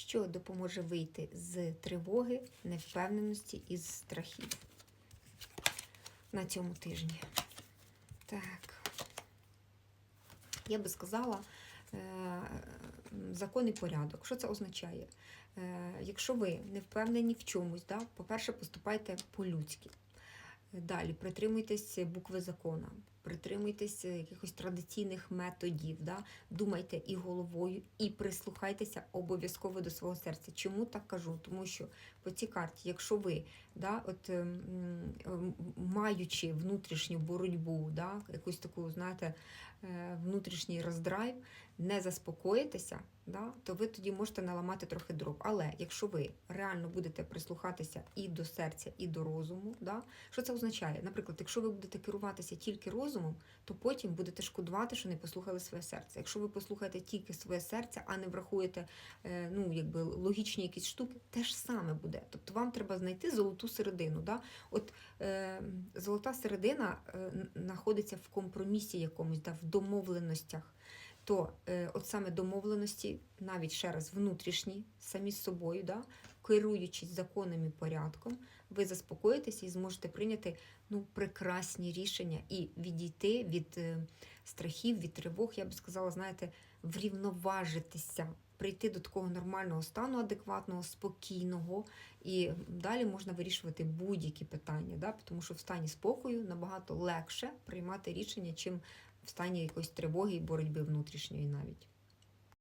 що допоможе вийти з тривоги, невпевненості і з страхів на цьому тижні. Так. Я би сказала, е, закон і порядок. Що це означає? Е, Якщо ви не впевнені в чомусь, да, по-перше, поступайте по-людськи. Далі притримуйтесь букви закона, притримуйтесь якихось традиційних методів, да? думайте і головою, і прислухайтеся обов'язково до свого серця. Чому так кажу? Тому що по цій карті, якщо ви, да, от, ем, маючи внутрішню боротьбу, да, якусь таку, знаєте, е, внутрішній роздрайв, не заспокоїтеся, да, то ви тоді можете наламати трохи дров. Але якщо ви реально будете прислухатися і до серця, і до розуму, да, що це означає? Наприклад, якщо ви будете керуватися тільки розумом, то потім будете шкодувати, що не послухали своє серце. Якщо ви послухаєте тільки своє серце, а не врахуєте е, ну, якби, логічні якісь штуки, те ж саме буде. Тобто вам треба знайти золоту середину. Да? От е, золота середина е, знаходиться в компромісі якомусь, да, в домовленостях. То е, от саме домовленості, навіть ще раз внутрішні, самі з собою, да, керуючись законом і порядком, ви заспокоїтеся і зможете прийняти ну, прекрасні рішення і відійти від е, страхів, від тривог, я би сказала, знаєте, врівноважитися, прийти до такого нормального стану, адекватного, спокійного, і далі можна вирішувати будь-які питання, да? тому що в стані спокою набагато легше приймати рішення, чим в стані якоїсь тривоги і боротьби внутрішньої навіть.